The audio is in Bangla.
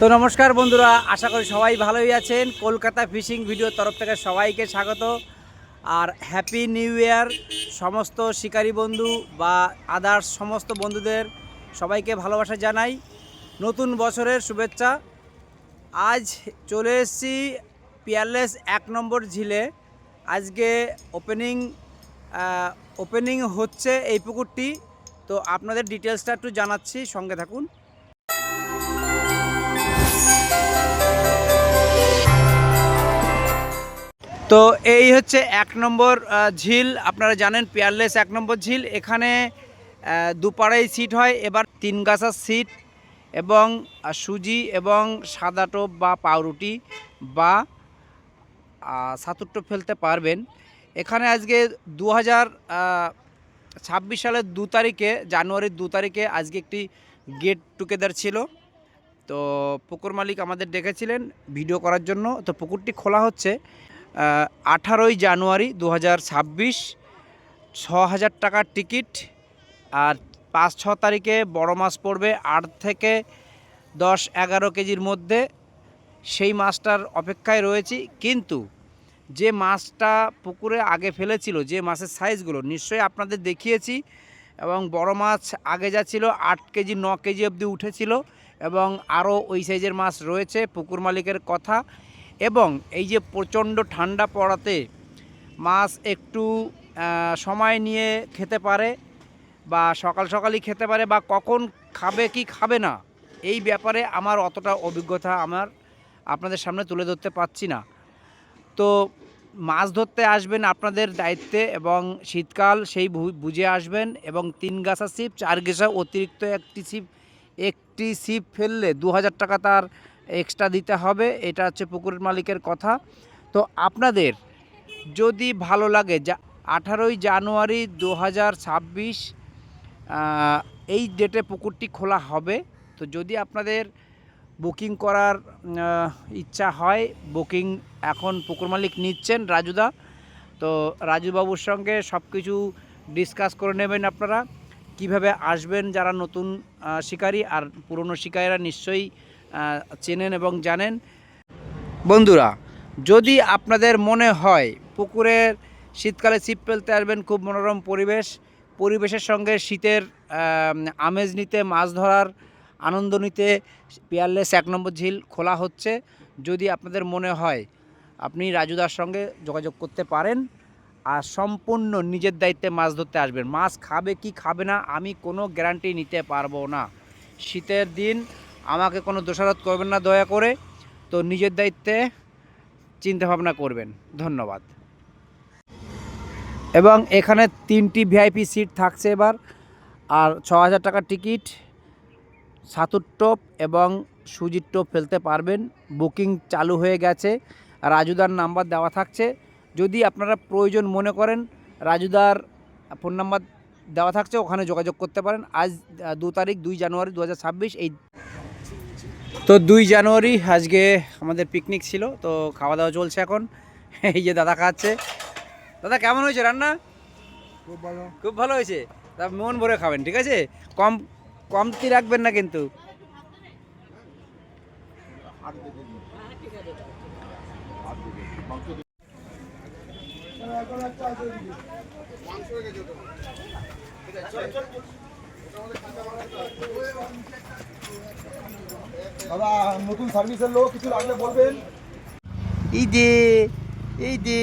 তো নমস্কার বন্ধুরা, আশা করি সবাই ভালোই আছেন। কলকাতা ফিশিং ভিডিও তরফ থেকে সবাইকে স্বাগত। আর হ্যাপি নিউ ইয়ার, সমস্ত শিকারী বন্ধু বা আদার্স সমস্ত বন্ধুদের সবাইকে ভালোবাসা জানাই। নতুন বছরের শুভেচ্ছা। আজ চলে এসেছি পিয়ারলেস এক নম্বর ঝিলে। আজকে ওপেনিং ওপেনিং হচ্ছে এই পুকুরটি। তো আপনাদের ডিটেলসটা একটু জানাচ্ছি, সঙ্গে থাকুন। তো এই হচ্ছে এক নম্বর ঝিল। আপনারা জানেন পেয়ারলেস এক নম্বর ঝিল। এখানে দুপাড়াই সিট হয়, এবার তিন গাছার সিট এবং সুজি এবং সাদা টোপ বা পাউরুটি বা সাতুর টোপ ফেলতে পারবেন। এখানে আজকে দু হাজার ছাব্বিশ সালের দু তারিখে, জানুয়ারির দু তারিখে আজকে একটি গেট টুগেদার ছিল। তো পুকুর মালিক আমাদের ডেকেছিলেন ভিডিও করার জন্য। তো পুকুরটি খোলা হচ্ছে। আঠারোই জানুয়ারি দু হাজার ছাব্বিশ ছ হাজার টাকার টিকিট আর পাঁচ ছ তারিখে বড় মাছ পড়বে আট থেকে দশ এগারো কেজির মধ্যে। সেই মাছটার অপেক্ষায় রয়েছি, কিন্তু যে মাছটা পুকুরে আগে ফেলেছিল, যে মাছের সাইজগুলো নিশ্চয়ই আপনাদের দেখিয়েছি এবং বড় মাছ আগে যা ছিল আট কেজি, ন কেজি অবধি উঠেছিল এবং আরও ওই সাইজের মাছ রয়েছে, পুকুর মালিকের কথা। এবং এই যে প্রচণ্ড ঠান্ডা পড়াতে মাছ একটু সময় নিয়ে খেতে পারে বা সকাল সকালই খেতে পারে বা কখন খাবে কি খাবে না, এই ব্যাপারে আমার অতটা অভিজ্ঞতা আমার আপনাদের সামনে তুলে ধরতে পারছি না। তো মাছ ধরতে আসবেন আপনাদের দায়িত্বে এবং শীতকাল সেই বুঝে আসবেন এবং তিন গাছা ছিপ, চার গেছা অতিরিক্ত একটি ছিপ একটি ছিপ ফেললে দু হাজার টাকা তার এক্সট্রা দিতে হবে, এটা হচ্ছে পুকুরের মালিকের কথা। তো আপনাদের যদি ভালো লাগে, যা আঠারোই জানুয়ারি দু হাজার ছাব্বিশ এই ডেটে পুকুরটি খোলা হবে। তো যদি আপনাদের বুকিং করার ইচ্ছা হয় বুকিং এখন পুকুর মালিক নিচ্ছেন রাজুদা, তো রাজুবাবুর সঙ্গে সব কিছু ডিসকাস করে নেবেন আপনারা। কীভাবে আসবেন যারা নতুন শিকারী আর পুরনো শিকারীরা নিশ্চয়ই চেনেন এবং জানেন। বন্ধুরা, যদি আপনাদের মনে হয় পুকুরের শীতকালে ছিপ ফেলতে আসবেন খুব মনোরম পরিবেশ, পরিবেশের সঙ্গে শীতের আমেজ নিতে, মাছ ধরার আনন্দ নিতে, পিয়ারলেস এক নম্বর ঝিল খোলা হচ্ছে। যদি আপনাদের মনে হয় আপনি রাজুদার সঙ্গে যোগাযোগ করতে পারেন আর সম্পূর্ণ নিজের দায়িত্বে মাছ ধরতে আসবেন। মাছ খাবে কি খাবে না আমি কোনো গ্যারান্টি নিতে পারব না। শীতের দিন আমাকে কোনো দোষারোপ করবেন না, দয়া করে। তো নিজের দায়িত্বে চিন্তা ভাবনা করবেন। ধন্যবাদ। এবং এখানে তিনটি ভিআইপি সিট থাকছে এবার, আর ছ হাজার টাকার টিকিট, সাতুর টোপ এবং সুজির টোপ ফেলতে পারবেন। বুকিং চালু হয়ে গেছে, রাজুদার নাম্বার দেওয়া থাকছে। যদি আপনারা প্রয়োজন মনে করেন, রাজুদার ফোন নাম্বার দেওয়া থাকছে, ওখানে যোগাযোগ করতে পারেন। আজ দু তারিখ, দুই জানুয়ারি দু হাজার ছাব্বিশ, এই তো দুই জানুয়ারি আজকে আমাদের পিকনিক ছিল তো খাওয়া দাওয়া চলছে এখন। এই যে দাদা খাচ্ছে। দাদা কেমন হয়েছে রান্না? খুব ভালো। খুব ভালো হয়েছে? তা মন ভরে খাবেন ঠিক আছে? কম কমতি রাখবেন না কিন্তু। দাদা নতুন সার্ভিসের লোক কিছু লাগলে বলবেন? এই দে এই দে